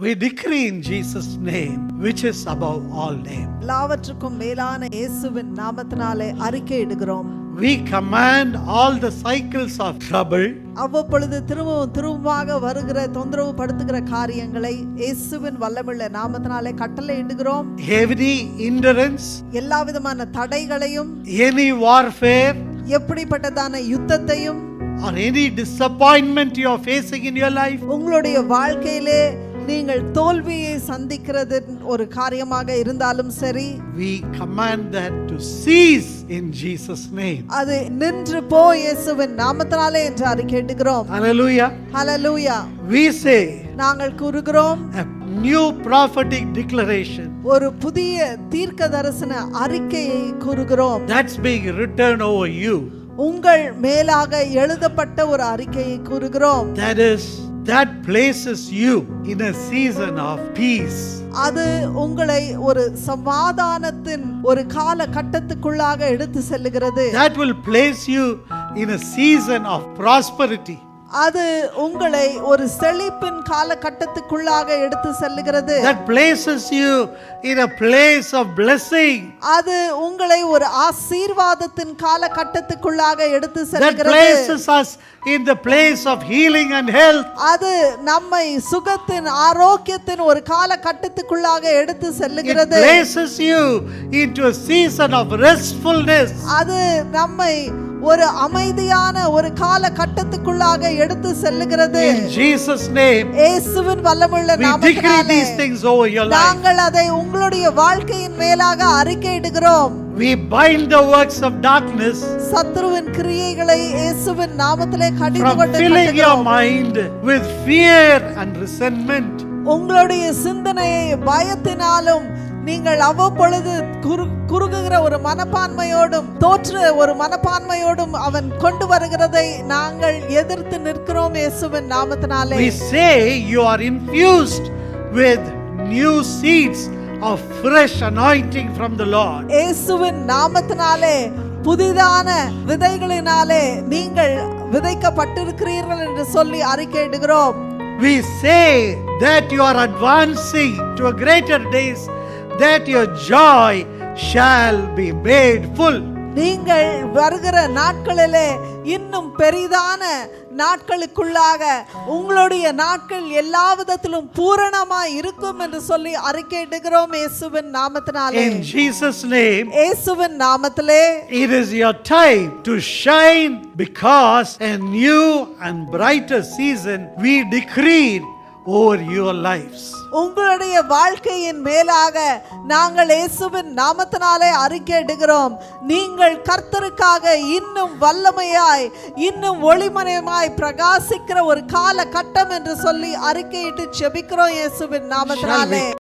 We decree in Jesus' name, which is above all name. எல்லாவற்றுக்கும் மேலான இயேசுவின் நாமத்தினாலே அறிக்கையிடுகிறோம் We command all the cycles of trouble, அவ்வப்பொழுது திரும்பவும் திரும்பமாக வருகிற தொந்தரவு படுத்துகிற காரியங்களை இயேசுவின் வல்லமுள்ள நாமத்தினாலே கட்டளை இடுகிறோம். Heavy endurance, எல்லா விதமான தடைகளையும் any warfare, எப்படிப்பட்டதான யுத்தத்தையும் or any disappointment you are facing in your life. உங்களுடைய வாழ்க்கையிலே நீங்கள் தோல்வியை சந்திக்கிறது ஒரு காரியமாக இருந்தாலும் சரி We command that to cease in Jesus' name. அது நின்று போ இயேசுவின் நாமத்தினாலே என்று அறிக்கையிடுகிறோம் Hallelujah. ஹalleluya We say நாங்கள் கூறுகிறோம் a new prophetic declaration ஒரு புதிய தீர்க்க தரிசன அறிக்கையை கூறுகிறோம் that's being written over you. உங்கள் மேலாக எழுதப்பட்ட ஒரு அறிக்கையை கூறுகிறோம் That is, that places you in a season of peace. அது உங்களை ஒரு சமாதானத்தின் ஒரு கால கட்டத்துக்குள்ளாக எடுத்து செல்லுகிறது That will place you in a season of prosperity. அது உங்களை ஒரு செழிப்பின் காலகட்டத்துக்குள்ளாக எடுத்து செல்லுகிறது That places you in a place of blessing. அது உங்களை ஒரு ஆசீர்வாதத்தின் காலகட்டத்துக்குள்ளாக எடுத்து That செல்லுகிறது places us in the place of healing and health. அது நம்மை சுகத்தின் ஆரோக்கியத்தின் ஒரு காலகட்டத்துக்குள்ளாக எடுத்து It செல்லுகிறது places you into a season of restfulness. அது நம்மை ஒரு அமைதியான ஒரு காலகட்டத்துக்குள்ளாக எடுத்து செல்லுகிறது In Jesus' name, இயேசுவின் வல்லமுள்ள நாமத்தினாலே these things over your life. நாங்கள் அதை உங்களுடைய வாழ்க்கையின் மேலாக அறிக்கையிடுகிறோம் We bind the works of darkness சத்துருவின் கிரியைகளை இயேசுவின் நாமத்திலே கடிந்து கொண்டு filling your mind with fear and resentment. உங்களுடைய சிந்தனையை பயத்தினாலும் நீங்கள் அவ்வப்பொழுது குறு குறுகுகிற ஒரு மனப்பான்மையோடும் தோற்ற ஒரு மனப்பான்மையோடும் அவன் கொண்டு வருகிறதை நாங்கள் எதிர்த்து நிற்கிறோம் இயேசுவின் நாமத்தினாலே We say you are infused with new seeds of fresh anointing from the Lord. இயேசுவின் நாமத்தினாலே புதிதான விதைகளினாலே நீங்கள் விதைக்கப்பட்டிருக்கிறீர்கள் என்று சொல்லி அறிக்கையிடுகிறோம் We say that you are advancing to a greater days, that your joy shall be made full. நீங்கள் வருகிற நாட்களிலே இன்னும் பெரிதான நாட்களுக்குள்ளாக உங்களுடைய நாட்கள் எல்லா விதத்திலும் பூரணமாய் இருக்கும் என்று சொல்லி அறிக்கையிடுகிறோம் இயேசுவின் நாமத்தினாலே In Jesus' name, இயேசுவின் நாமத்திலே it is your time to shine because a new and brighter season we decreed over your lives. உங்களுடைய வாழ்க்கையின் மேலாக நாங்கள் இயேசுவின் நாமத்தினாலே அறிக்கையிடுகிறோம் நீங்கள் கர்த்தருக்காக இன்னும் வல்லமையாய் இன்னும் ஒளிமயமாய் பிரகாசிக்கிற ஒரு கால கட்டம் என்று சொல்லி அறிக்கையிட்டு செபிக்கிறோம் இயேசுவின் நாமத்தினாலே